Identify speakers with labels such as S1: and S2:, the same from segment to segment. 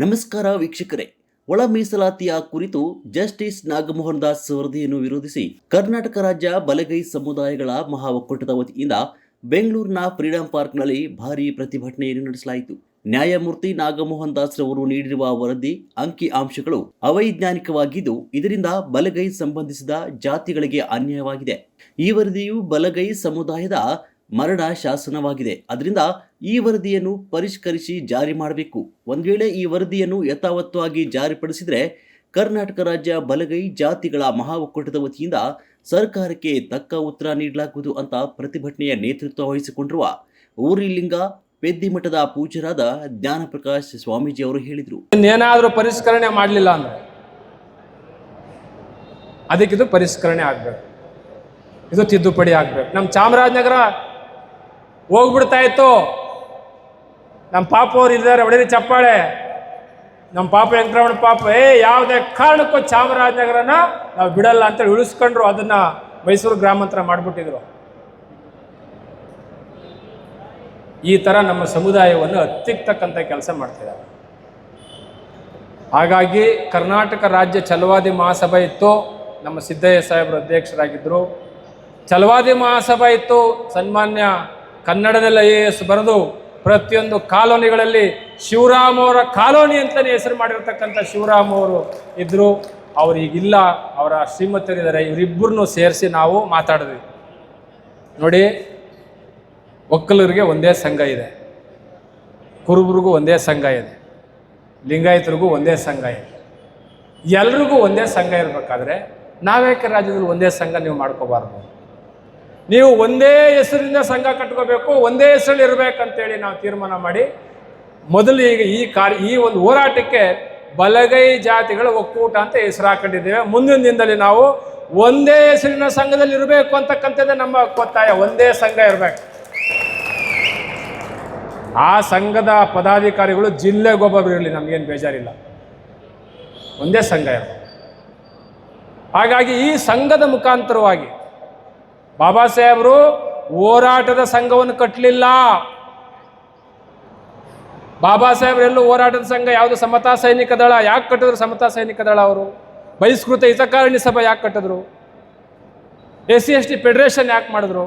S1: ನಮಸ್ಕಾರ ವೀಕ್ಷಕರೇ. ಒಳ ಮೀಸಲಾತಿಯ ಕುರಿತು ಜಸ್ಟಿಸ್ ನಾಗಮೋಹನ್ ದಾಸ್ ವರದಿಯನ್ನು ವಿರೋಧಿಸಿ ಕರ್ನಾಟಕ ರಾಜ್ಯ ಬಲಗೈ ಸಮುದಾಯಗಳ ಮಹಾ ಒಕ್ಕೂಟದ ವತಿಯಿಂದ ಬೆಂಗಳೂರಿನ ಫ್ರೀಡಂ ಪಾರ್ಕ್ನಲ್ಲಿ ಭಾರೀ ಪ್ರತಿಭಟನೆಯನ್ನು ನಡೆಸಲಾಯಿತು. ನ್ಯಾಯಮೂರ್ತಿ ನಾಗಮೋಹನ್ ದಾಸ್ ರವರು ನೀಡಿರುವ ವರದಿ ಅಂಕಿ ಅಂಶಗಳು ಅವೈಜ್ಞಾನಿಕವಾಗಿದ್ದು, ಇದರಿಂದ ಬಲಗೈ ಸಂಬಂಧಿಸಿದ ಜಾತಿಗಳಿಗೆ ಅನ್ಯಾಯವಾಗಿದೆ. ಈ ವರದಿಯು ಬಲಗೈ ಸಮುದಾಯದ ಮರಣ ಶಾಸನವಾಗಿದೆ. ಅದರಿಂದ ಈ ವರದಿಯನ್ನು ಪರಿಷ್ಕರಿಸಿ ಜಾರಿ ಮಾಡಬೇಕು. ಒಂದು ವೇಳೆ ಈ ವರದಿಯನ್ನು ಯಥಾವತ್ತವಾಗಿ ಜಾರಿಪಡಿಸಿದರೆ ಕರ್ನಾಟಕ ರಾಜ್ಯ ಬಲಗೈ ಜಾತಿಗಳ ಮಹಾ ಒಕ್ಕೂಟದ ವತಿಯಿಂದ ಸರ್ಕಾರಕ್ಕೆ ತಕ್ಕ ಉತ್ತರ ನೀಡಲಾಗುವುದು ಅಂತ ಪ್ರತಿಭಟನೆಯ ನೇತೃತ್ವ ವಹಿಸಿಕೊಂಡಿರುವ ಊರಿಲಿಂಗ ಪೆದ್ದಿಮಠದ ಪೂಜ್ಯರಾದ ಜ್ಞಾನಪ್ರಕಾಶ್ ಸ್ವಾಮೀಜಿ ಅವರು ಹೇಳಿದರು.
S2: ಇನ್ನೇನಾದರೂ ಪರಿಷ್ಕರಣೆ ಮಾಡಲಿಲ್ಲ ಅಂದ್ರೆ ಅದಕ್ಕಿದು ಪರಿಷ್ಕರಣೆ ಆಗಬೇಕು. ಇದು ತಿದ್ದುಪಡಿ ಆಗಬೇಕು. ನಮ್ಮ ಚಾಮರಾಜನಗರ ಹೋಗ್ಬಿಡ್ತಾ ಇತ್ತು. ನಮ್ಮ ಪಾಪ ಅವ್ರು ಇದ್ದಾರೆ, ಹೊಡೀರಿ ಚಪ್ಪಾಳೆ. ನಮ್ಮ ಪಾಪ ವೆಂಕಟರಮಣ ಪಾಪ, ಏ, ಯಾವುದೇ ಕಾರಣಕ್ಕೂ ಚಾಮರಾಜನಗರನ ನಾವು ಬಿಡಲ್ಲ ಅಂತೇಳಿ ಉಳಿಸ್ಕೊಂಡ್ರು, ಅದನ್ನ ಮೈಸೂರು ಗ್ರಾಮಾಂತರ ಮಾಡಿಬಿಟ್ಟಿದ್ರು. ಈ ಥರ ನಮ್ಮ ಸಮುದಾಯವನ್ನು ಹತ್ತಿಕ್ತಕ್ಕಂಥ ಕೆಲಸ ಮಾಡ್ತಿದ್ದಾರೆ. ಹಾಗಾಗಿ ಕರ್ನಾಟಕ ರಾಜ್ಯ ಛಲವಾದಿ ಮಹಾಸಭಾ ಇತ್ತು, ನಮ್ಮ ಸಿದ್ದಯ್ಯ ಸಾಹೇಬರು ಅಧ್ಯಕ್ಷರಾಗಿದ್ದರು ಛಲವಾದಿ ಮಹಾಸಭಾ ಇತ್ತು, ಸನ್ಮಾನ್ಯ ಕನ್ನಡದಲ್ಲಿ ಐ ಎ ಎಸ್ ಬರೆದು ಪ್ರತಿಯೊಂದು ಕಾಲೋನಿಗಳಲ್ಲಿ ಶಿವರಾಮ್ ಅವರ ಕಾಲೋನಿ ಅಂತಲೇ ಹೆಸರು ಮಾಡಿರ್ತಕ್ಕಂಥ ಶಿವರಾಮ್ ಅವರು ಇದ್ದರು ಅವ್ರು ಈಗಿಲ್ಲ, ಅವರ ಶ್ರೀಮತರಿದ್ದಾರೆ ಇವರಿಬ್ಬರನ್ನು ಸೇರಿಸಿ ನಾವು ಮಾತಾಡಿದ್ವಿ. ನೋಡಿ, ಒಕ್ಕಲರಿಗೆ ಒಂದೇ ಸಂಘ ಇದೆ. ಕುರುಬರಿಗೂ ಒಂದೇ ಸಂಘ ಇದೆ. ಲಿಂಗಾಯತರಿಗೂ ಒಂದೇ ಸಂಘ ಇದೆ. ಎಲ್ರಿಗೂ ಒಂದೇ ಸಂಘ ಇರಬೇಕಾದ್ರೆ ನಾವೇಕೆ ರಾಜ್ಯದಲ್ಲಿ ಒಂದೇ ಸಂಘ ನೀವು ಮಾಡ್ಕೋಬಾರ್ದು? ನೀವು ಒಂದೇ ಹೆಸರಿಂದ ಸಂಘ ಕಟ್ಕೋಬೇಕು, ಒಂದೇ ಹೆಸರಲ್ಲಿ ಇರಬೇಕಂತೇಳಿ ನಾವು ತೀರ್ಮಾನ ಮಾಡಿ, ಮೊದಲು ಈಗ ಈ ಕಾರ್ಯ, ಈ ಒಂದು ಹೋರಾಟಕ್ಕೆ ಬಲಗೈ ಜಾತಿಗಳ ಒಕ್ಕೂಟ ಅಂತ ಹೆಸರು ಹಾಕೊಂಡಿದ್ದೇವೆ. ಮುಂದಿನ ದಿನದಲ್ಲಿ ನಾವು ಒಂದೇ ಹೆಸರಿನ ಸಂಘದಲ್ಲಿ ಇರಬೇಕು ಅಂತಕ್ಕಂಥದ್ದೇ ನಮ್ಮ ಒತ್ತಾಯ, ಒಂದೇ ಸಂಘ ಇರಬೇಕು. ಆ ಸಂಘದ ಪದಾಧಿಕಾರಿಗಳು ಜಿಲ್ಲೆಗೊಬ್ಬರು ಇರಲಿ, ನಮಗೇನು ಬೇಜಾರಿಲ್ಲ. ಒಂದೇ ಸಂಘ ಇರಬೇಕು. ಹಾಗಾಗಿ ಈ ಸಂಘದ ಮುಖಾಂತರವಾಗಿ ಬಾಬಾ ಸಾಹೇಬರು ಹೋರಾಟದ ಸಂಘವನ್ನು ಕಟ್ಟಲಿಲ್ಲ ಬಾಬಾ ಸಾಹೇಬ್ರು ಎಲ್ಲೂ ಹೋರಾಟದ ಸಂಘ ಯಾವುದು? ಸಮತಾ ಸೈನಿಕ ದಳ. ಯಾಕೆ ಕಟ್ಟಿದ್ರು ಸಮತಾ ಸೈನಿಕ ದಳ ಅವರು? ಬಹಿಷ್ಕೃತ ಹಿತಕಾರಣಿ ಸಭೆ ಯಾಕೆ ಕಟ್ಟಿದ್ರು? S C S T federation ಯಾಕೆ ಮಾಡಿದ್ರು?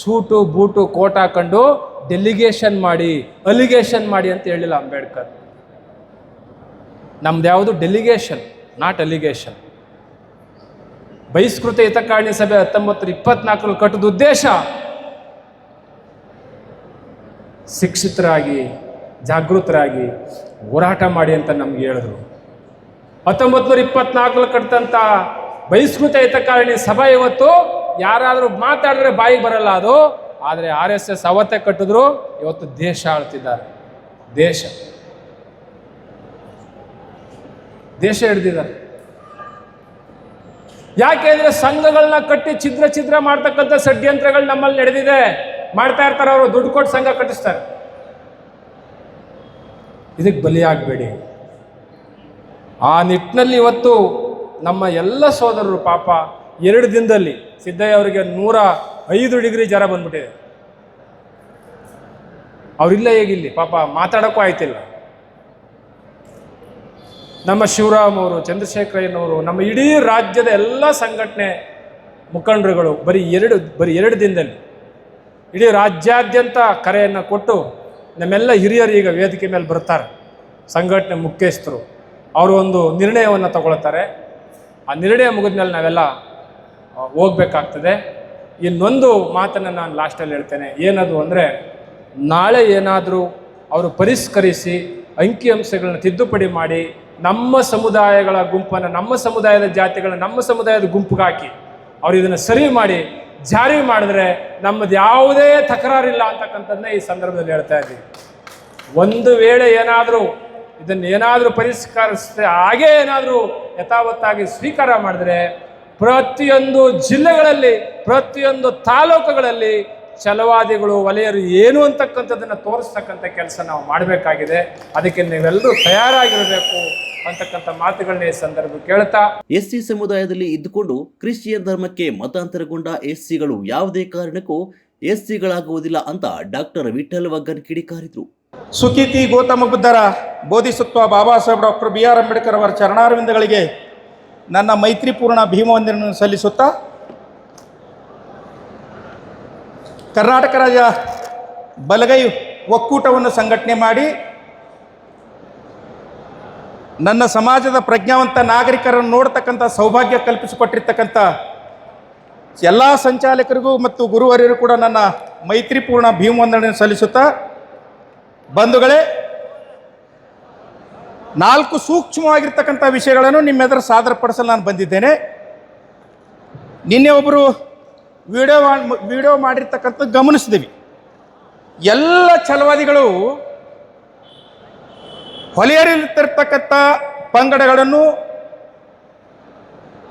S2: ಸೂಟು, ಬೂಟು, ಕೋಟ್ ಹಾಕೊಂಡು ಡೆಲಿಗೇಷನ್ ಮಾಡಿ ಅಲಿಗೇಷನ್ ಮಾಡಿ ಅಂತ ಹೇಳಿಲ್ಲ ಅಂಬೇಡ್ಕರ್. ನಮ್ದು ಯಾವುದು? Delegation not allegation Bahishkrit Hitakarini Sabha ಹತ್ತೊಂಬತ್ತು ಇಪ್ಪತ್ನಾಲ್ಕರಲ್ಲಿ ಕಟ್ಟದ ಉದ್ದೇಶ ಶಿಕ್ಷಿತರಾಗಿ, ಜಾಗೃತರಾಗಿ ಹೋರಾಟ ಮಾಡಿ ಅಂತ ನಮ್ಗೆ ಹೇಳಿದ್ರು. ಹತ್ತೊಂಬತ್ತು ನೂರ ಇಪ್ಪತ್ನಾಲ್ಕರಲ್ಲಿ ಕಟ್ಟಿದಂಥ ಬಹಿಷ್ಕೃತ ಹಿತಕಾರಣಿ ಸಭೆ ಇವತ್ತು ಯಾರಾದರೂ ಮಾತಾಡಿದ್ರೆ ಬಾಯಿಗೆ ಬರಲ್ಲ ಅದು. ಆದರೆ ಆರ್ ಎಸ್ ಎಸ್ ಅವತ್ತೇ ಕಟ್ಟಿದ್ರು, ಇವತ್ತು ದೇಶ ಆಳ್ತಿದ್ದಾರೆ. ದೇಶ. ದೇಶ ಹಿಡ್ದಿದ್ದಾರೆ. ಯಾಕೆಂದ್ರೆ ಸಂಘಗಳನ್ನ ಕಟ್ಟಿ ಛಿದ್ರ ಛಿದ್ರ ಮಾಡ್ತಕ್ಕಂಥ ಷಡ್ಯಂತ್ರಗಳು ನಮ್ಮಲ್ಲಿ ನಡೆದಿದೆ. ಮಾಡ್ತಾ ಇರ್ತಾರೆ ಅವರು, ದುಡ್ಡು ಕೊಟ್ಟು ಸಂಘ ಕಟ್ಟಿಸ್ತಾರೆ. ಇದಕ್ಕೆ ಬಲಿಯಾಗಬೇಡಿ. ಆ ನಿಟ್ಟಿನಲ್ಲಿ ಇವತ್ತು ನಮ್ಮ ಎಲ್ಲ ಸೋದರರು ಪಾಪ ಎರಡು ದಿನದಲ್ಲಿ ಸಿದ್ದಯ್ಯ ಅವರಿಗೆ ನೂರ ಐದು ಡಿಗ್ರಿ ಜ್ವರ ಬಂದ್ಬಿಟ್ಟಿದೆ. ಅವರಿಲ್ಲ ಹೇಗಿಲ್ಲಿ? ಪಾಪ ಮಾತಾಡೋಕ್ಕೂ ಆಯ್ತಿಲ್ಲ. ನಮ್ಮ ಶಿವರಾಮ್ ಅವರು ಚಂದ್ರಶೇಖರಯ್ಯನವರು ನಮ್ಮ ಇಡೀ ರಾಜ್ಯದ ಎಲ್ಲ ಸಂಘಟನೆ ಮುಖಂಡರುಗಳು ಬರೀ ಎರಡು ಬರೀ ಎರಡು ದಿನದಲ್ಲಿ ಇಡೀ ರಾಜ್ಯಾದ್ಯಂತ ಕರೆಯನ್ನು ಕೊಟ್ಟು ನಮ್ಮೆಲ್ಲ ಹಿರಿಯರು ಈಗ ವೇದಿಕೆ ಮೇಲೆ ಬರ್ತಾರೆ. ಸಂಘಟನೆ ಮುಖ್ಯಸ್ಥರು. ಅವರು ಒಂದು ನಿರ್ಣಯವನ್ನು ತಗೊಳ್ತಾರೆ. ಆ ನಿರ್ಣಯ ಮುಗಿದ ಮೇಲೆ ನಾವೆಲ್ಲ ಹೋಗ್ಬೇಕಾಗ್ತದೆ. ಇನ್ನೊಂದು ಮಾತನ್ನು ನಾನು ಲಾಸ್ಟಲ್ಲಿ ಹೇಳ್ತೇನೆ. ಏನದು ಅಂದರೆ, ನಾಳೆ ಏನಾದರೂ ಅವರು ಪರಿಷ್ಕರಿಸಿ ಅಂಕಿಅಂಶಗಳನ್ನ ತಿದ್ದುಪಡಿ ಮಾಡಿ ನಮ್ಮ ಸಮುದಾಯಗಳ ಗುಂಪನ್ನು, ನಮ್ಮ ಸಮುದಾಯದ ಜಾತಿಗಳನ್ನ, ನಮ್ಮ ಸಮುದಾಯದ ಗುಂಪಿಗೆ ಹಾಕಿ ಅವ್ರು ಇದನ್ನು ಸರಿ ಮಾಡಿ, ಜಾರಿ ಮಾಡಿದ್ರೆ ನಮ್ಮದು ಯಾವುದೇ ತಕರಾರಿಲ್ಲ ಅಂತಕ್ಕಂಥದ್ದನ್ನ ಈ ಸಂದರ್ಭದಲ್ಲಿ ಹೇಳ್ತಾ ಇದ್ದೀವಿ ಒಂದು ವೇಳೆ ಏನಾದರೂ ಇದನ್ನು ಏನಾದರೂ ಪರಿಷ್ಕರಿಸಿದ್ರೆ ಹಾಗೇ ಏನಾದರೂ ಯಥಾವತ್ತಾಗಿ ಸ್ವೀಕಾರ ಮಾಡಿದ್ರೆ ಪ್ರತಿಯೊಂದು ಜಿಲ್ಲೆಗಳಲ್ಲಿ, ಪ್ರತಿಯೊಂದು ತಾಲೂಕುಗಳಲ್ಲಿ ಛಲವಾದಿಗಳು ವಲಯರು ಏನು ಅಂತಕ್ಕಂಥದ್ದನ್ನು ತೋರಿಸ್ತಕ್ಕಂಥ ಕೆಲಸ ನಾವು ಮಾಡಬೇಕಾಗಿದೆ. ಅದಕ್ಕೆ ನೀವೆಲ್ಲರೂ ತಯಾರಾಗಿರಬೇಕು ಅಂತಕ್ಕಂಥ ಮಾತುಗಳನ್ನ ಈ ಸಂದರ್ಭ ಕೇಳ್ತಾ.
S1: ಎಸ್ಸಿ ಸಮುದಾಯದಲ್ಲಿ ಇದ್ದುಕೊಂಡು ಕ್ರಿಶ್ಚಿಯನ್ ಧರ್ಮಕ್ಕೆ ಮತಾಂತರಗೊಂಡ ಎಸ್ಸಿಗಳು ಯಾವುದೇ ಕಾರಣಕ್ಕೂ ಎಸ್ಸಿಗಳಾಗುವುದಿಲ್ಲ ಅಂತ ಡಾಕ್ಟರ್ ವಿಠಲ್ ವಗ್ಗನ್ ಕಿಡಿಕಾರಿದ್ರು.
S3: ಸುಕೀತಿ ಗೌತಮ ಬುದ್ಧರ bodhisattva Baba Saheb doctor B R Ambedkar ಅವರ ಚರಣಾರವಿಂದಗಳಿಗೆ ನನ್ನ ಮೈತ್ರಿಪೂರ್ಣ ಭೀಮವಂದಿರನ್ನು ಸಲ್ಲಿಸುತ್ತಾ ಕರ್ನಾಟಕ ರಾಜ್ಯ ಬಲಗೈ ಒಕ್ಕೂಟವನ್ನು ಸಂಘಟನೆ ಮಾಡಿ ನನ್ನ ಸಮಾಜದ ಪ್ರಜ್ಞಾವಂತ ನಾಗರಿಕರನ್ನು ನೋಡ್ತಕ್ಕಂಥ ಸೌಭಾಗ್ಯ ಕಲ್ಪಿಸಿಕೊಟ್ಟಿರ್ತಕ್ಕಂಥ ಎಲ್ಲ ಸಂಚಾಲಕರಿಗೂ ಮತ್ತು ಗುರುವರಿಗೂ ಕೂಡ ನನ್ನ ಮೈತ್ರಿಪೂರ್ಣ ಭೀಮವಂದನೆ ಸಲ್ಲಿಸುತ್ತಾ, ಬಂಧುಗಳೇ, ನಾಲ್ಕು ಸೂಕ್ಷ್ಮವಾಗಿರ್ತಕ್ಕಂಥ ವಿಷಯಗಳನ್ನು ನಿಮ್ಮೆದುರು ಸಾದರಪಡಿಸಲು ನಾನು ಬಂದಿದ್ದೇನೆ. ನಿನ್ನೆ ಒಬ್ಬರು ವಿಡಿಯೋ ವಿಡಿಯೋ ಮಾಡಿರ್ತಕ್ಕಂಥ ಗಮನಿಸಿದ್ವಿ ಎಲ್ಲ ಛಲವಾದಿಗಳು ಹೊಲೆಯರಿರ್ತಿರ್ತಕ್ಕಂಥ ಪಂಗಡಗಳನ್ನು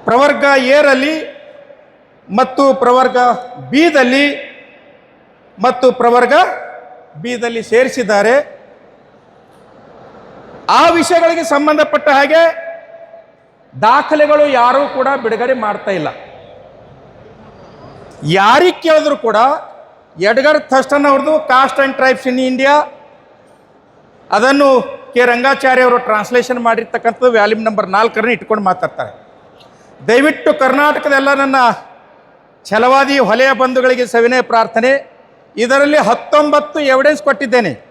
S3: ಪ್ರವರ್ಗ ಏರಲ್ಲಿ ಮತ್ತು ಪ್ರವರ್ಗ ಬಿದಲ್ಲಿ ಮತ್ತು ಪ್ರವರ್ಗ ಬಿದಲ್ಲಿ ಸೇರಿಸಿದ್ದಾರೆ. ಆ ವಿಷಯಗಳಿಗೆ ಸಂಬಂಧಪಟ್ಟ ಹಾಗೆ ದಾಖಲೆಗಳು ಯಾರೂ ಕೂಡ ಬಿಡುಗಡೆ ಮಾಡ್ತಾ ಇಲ್ಲ. ಯಾರಿಗೆ ಕೇಳಿದ್ರು ಕೂಡ ಎಡ್ಗರ್ ಥಸ್ಟನ್ ಅವ್ರದ್ದು caste and tribes in India. ಅದನ್ನು ಕೆ ರಂಗಾಚಾರ್ಯ ಅವರು ಟ್ರಾನ್ಸ್ಲೇಷನ್ ಮಾಡಿರ್ತಕ್ಕಂಥದ್ದು ವ್ಯಾಲ್ಯೂಮ್ ನಂಬರ್ ನಾಲ್ಕರನ್ನು ಇಟ್ಕೊಂಡು ಮಾತಾಡ್ತಾರೆ. ದಯವಿಟ್ಟು ಕರ್ನಾಟಕದ ಎಲ್ಲ ನನ್ನ ಛಲವಾದಿ ಹೊಲೆಯ ಬಂಧುಗಳಿಗೆ ಸವಿನಯ ಪ್ರಾರ್ಥನೆ. ಇದರಲ್ಲಿ ಹತ್ತೊಂಬತ್ತು ಎವಿಡೆನ್ಸ್ ಕೊಟ್ಟಿದ್ದೇನೆ.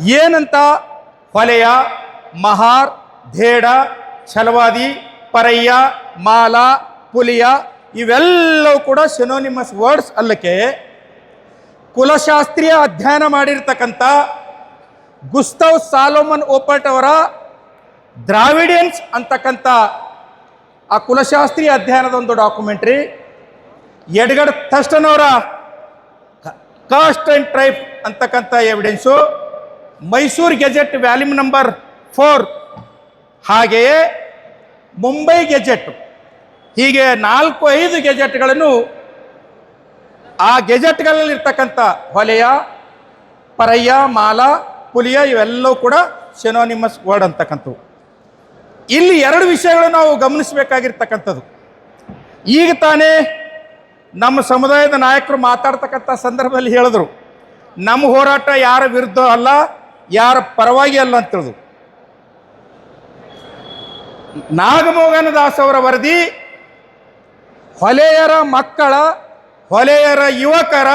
S3: ಏನಂತ? ಹೊಲೆಯ, ಮಹಾರ್, ಧೇಡ, ಛಲವಾದಿ, ಪರಯ್ಯ, ಮಾಲಾ, ಪುಲಿಯ ಇವೆಲ್ಲವೂ ಕೂಡ ಸಿನೋನಿಮಸ್ ವರ್ಡ್ಸ್ ಅಲ್ಲಕ್ಕೆ ಕುಲಶಾಸ್ತ್ರೀಯ ಅಧ್ಯಯನ ಮಾಡಿರ್ತಕ್ಕಂಥ ಗುಸ್ತವ್ ಸಾಲೋಮನ್ ಓಪರ್ಟ್ ಅವರ ದ್ರಾವಿಡಿಯನ್ಸ್ ಅಂತಕ್ಕಂಥ ಆ ಕುಲಶಾಸ್ತ್ರೀಯ ಅಧ್ಯಯನದ ಒಂದು ಡಾಕ್ಯುಮೆಂಟ್ರಿ ಎಡ್ಗಡ್ ಥಸ್ಟನ್ ಅವರ ಕಾಸ್ಟ್ ಆ್ಯಂಡ್ ಟ್ರೈಪ್ ಅಂತಕ್ಕಂಥ evidence Mysore gazette volume number four ಹಾಗೆಯೇ ಮುಂಬೈ ಗೆಜೆಟ್ ಹೀಗೆ ನಾಲ್ಕು ಐದು ಗೆಜೆಟ್ಗಳನ್ನು ಆ ಗೆಜೆಟ್ಗಳಲ್ಲಿರ್ತಕ್ಕಂಥ ಹೊಲೆಯ, ಪರಯ್ಯ, ಮಾಲ, ಪುಲಿಯ ಇವೆಲ್ಲವೂ ಕೂಡ ಸೆನೋನಿಮಸ್ ವರ್ಡ್ ಅಂತಕ್ಕಂಥವು. ಇಲ್ಲಿ ಎರಡು ವಿಷಯಗಳು ನಾವು ಗಮನಿಸಬೇಕಾಗಿರ್ತಕ್ಕಂಥದ್ದು. ಈಗ ತಾನೇ ನಮ್ಮ ಸಮುದಾಯದ ನಾಯಕರು ಮಾತಾಡ್ತಕ್ಕಂಥ ಸಂದರ್ಭದಲ್ಲಿ ಹೇಳಿದ್ರು, ನಮ್ಮ ಹೋರಾಟ ಯಾರ ವಿರುದ್ಧ ಅಲ್ಲ, ಯಾರ ಪರವಾಗಿ ಅಲ್ಲ ಅಂತ ತಿಳಿದು ನಾಗಮೋಹನ ದಾಸ್ ಅವರ ವರದಿ ಹೊಲೆಯರ ಮಕ್ಕಳ, ಹೊಲೆಯರ ಯುವಕರ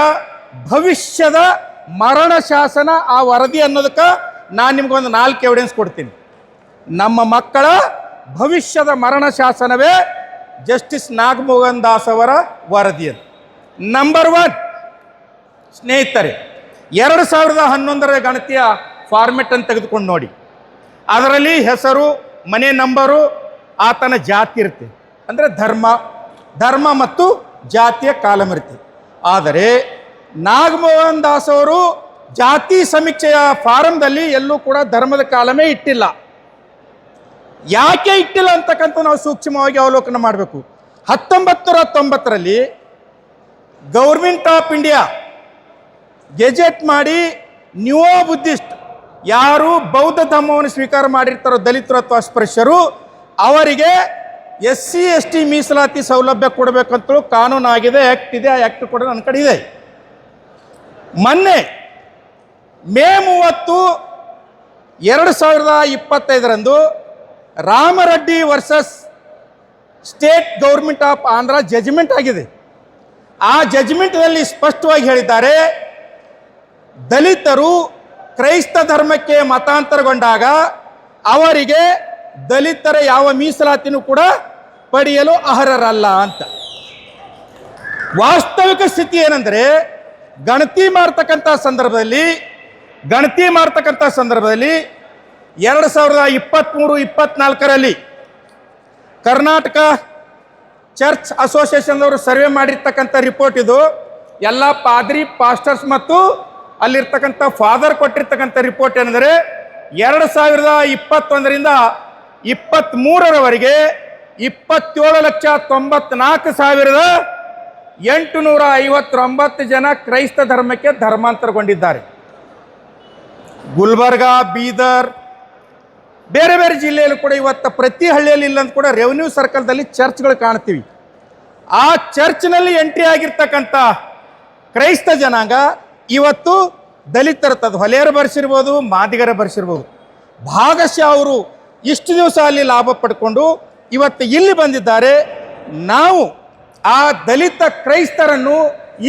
S3: ಭವಿಷ್ಯದ ಮರಣ ಶಾಸನ ಆ ವರದಿ ಅನ್ನೋದಕ್ಕೆ ನಾನು ನಿಮ್ಗೊಂದು ನಾಲ್ಕು ಎವಿಡೆನ್ಸ್ ಕೊಡ್ತೀನಿ. ನಮ್ಮ ಮಕ್ಕಳ ಭವಿಷ್ಯದ ಮರಣ ಶಾಸನವೇ ಜಸ್ಟಿಸ್ ನಾಗಮೋಹನ್ ದಾಸ್ ಅವರ ವರದಿ ಅದು. ನಂಬರ್ ಒನ್ ಸ್ನೇಹಿತರೆ, ಎರಡು ಸಾವಿರದ ಹನ್ನೊಂದರ ಗಣತಿಯ ಫಾರ್ಮೆಟ್ ಅನ್ನು ತೆಗೆದುಕೊಂಡು ನೋಡಿ. ಅದರಲ್ಲಿ ಹೆಸರು, ಮನೆ ನಂಬರು ಆತನ ಜಾತಿ ಇರುತ್ತೆ. ಅಂದರೆ ಧರ್ಮ ಧರ್ಮ ಮತ್ತು ಜಾತಿಯ ಕಾಲಮೃತಿ. ಆದರೆ ನಾಗಮೋಹನ್ ದಾಸ್ ಅವರು ಜಾತಿ ಸಮೀಕ್ಷೆಯ ಫಾರಂದಲ್ಲಿ ಎಲ್ಲೂ ಕೂಡ ಧರ್ಮದ ಕಾಲಮೇ ಇಟ್ಟಿಲ್ಲ. ಯಾಕೆ ಇಟ್ಟಿಲ್ಲ ಅಂತಕ್ಕಂಥ ನಾವು ಸೂಕ್ಷ್ಮವಾಗಿ ಅವಲೋಕನ ಮಾಡಬೇಕು. ಹತ್ತೊಂಬತ್ತು ತೊಂಬತ್ತರಲ್ಲಿ ಗೌರ್ಮೆಂಟ್ ಆಫ್ ಇಂಡಿಯಾ ಗೆಜೆಟ್ ಮಾಡಿ ನ್ಯೂ ಬುದ್ಧಿಸ್ಟ್ ಯಾರು ಬೌದ್ಧ ಧರ್ಮವನ್ನು ಸ್ವೀಕಾರ ಮಾಡಿರ್ತಾರೋ ದಲಿತರು ಅಥವಾ ಅಸ್ಪೃಶ್ಯರು ಅವರಿಗೆ ಎಸ್ ಸಿ ಎಸ್ ಟಿ ಮೀಸಲಾತಿ ಸೌಲಭ್ಯ ಕೊಡಬೇಕಂತಲೂ ಕಾನೂನು ಆಗಿದೆ ಆ್ಯಕ್ಟ್ ಇದೆ, ಆ ಆ್ಯಕ್ಟ್ ಕೂಡ ನನ್ನ ಕಡೆ ಇದೆ. ಮೊನ್ನೆ ಮೇ ಮೂವತ್ತು ಎರಡು ಸಾವಿರದ ಇಪ್ಪತ್ತೈದರಂದು Ramareddy versus state government of Andhra judgment ಆಗಿದೆ. ಆ ಜಜ್ಮೆಂಟ್ನಲ್ಲಿ ಸ್ಪಷ್ಟವಾಗಿ ಹೇಳಿದ್ದಾರೆ, ದಲಿತರು ಕ್ರೈಸ್ತ ಧರ್ಮಕ್ಕೆ ಮತಾಂತರಗೊಂಡಾಗ ಅವರಿಗೆ ದಲಿತರ ಯಾವ ಮೀಸಲಾತಿನೂ ಕೂಡ ಪಡೆಯಲು ಅರ್ಹರಲ್ಲ ಅಂತ. ವಾಸ್ತವಿಕ ಸ್ಥಿತಿ ಏನಂದರೆ, ಗಣತಿ ಮಾಡ್ತಕ್ಕಂಥ ಸಂದರ್ಭದಲ್ಲಿ, ಗಣತಿ ಮಾಡ್ತಕ್ಕಂಥ ಸಂದರ್ಭದಲ್ಲಿ ಎರಡು ಸಾವಿರದ ಇಪ್ಪತ್ತ್ಮೂರು ಇಪ್ಪತ್ನಾಲ್ಕರಲ್ಲಿ ಕರ್ನಾಟಕ ಚರ್ಚ್ ಅಸೋಸಿಯೇಷನ್ದವರು ಸರ್ವೆ ಮಾಡಿರ್ತಕ್ಕಂಥ ರಿಪೋರ್ಟ್ ಇದು. ಎಲ್ಲ ಪಾದ್ರಿ, ಪಾಸ್ಟರ್ಸ್ ಮತ್ತು ಅಲ್ಲಿರ್ತಕ್ಕಂಥ ಫಾದರ್ ಕೊಟ್ಟಿರ್ತಕ್ಕಂಥ ರಿಪೋರ್ಟ್ ಏನಂದರೆ, ಎರಡು ಸಾವಿರದ ಇಪ್ಪತ್ತೊಂದರಿಂದ ಇಪ್ಪತ್ತ್ಮೂರರವರೆಗೆ ಇಪ್ಪತ್ತೇಳು ಲಕ್ಷ ತೊಂಬತ್ನಾಲ್ಕು ಸಾವಿರದ ಎಂಟುನೂರ ಐವತ್ತೊಂಬತ್ತು ಜನ ಕ್ರೈಸ್ತ ಧರ್ಮಕ್ಕೆ ಧರ್ಮಾಂತರಗೊಂಡಿದ್ದಾರೆ. ಗುಲ್ಬರ್ಗಾ, ಬೀದರ್, ಬೇರೆ ಬೇರೆ ಜಿಲ್ಲೆಯಲ್ಲೂ ಕೂಡ ಇವತ್ತು ಪ್ರತಿ ಹಳ್ಳಿಯಲ್ಲಿ ಇಲ್ಲ ಅಂತ ಕೂಡ ರೆವೆನ್ಯೂ ಸರ್ಕಲ್ದಲ್ಲಿ ಚರ್ಚ್ಗಳು ಕಾಣ್ತೀವಿ. ಆ ಚರ್ಚ್ನಲ್ಲಿ ಎಂಟ್ರಿ ಆಗಿರ್ತಕ್ಕಂಥ ಕ್ರೈಸ್ತ ಜನಾಂಗ ಇವತ್ತು ದಲಿತರ ಹೊಲೆಯರು ಬರೆಸಿರ್ಬೋದು, ಮಾದಿಗರ ಬರೆಸಿರ್ಬೋದು. ಭಾಗಶಃ ಅವರು ಇಷ್ಟು ದಿವಸ ಅಲ್ಲಿ ಲಾಭ ಪಡ್ಕೊಂಡು ಇವತ್ತು ಇಲ್ಲಿ ಬಂದಿದ್ದಾರೆ ನಾವು ಆ ದಲಿತ ಕ್ರೈಸ್ತರನ್ನು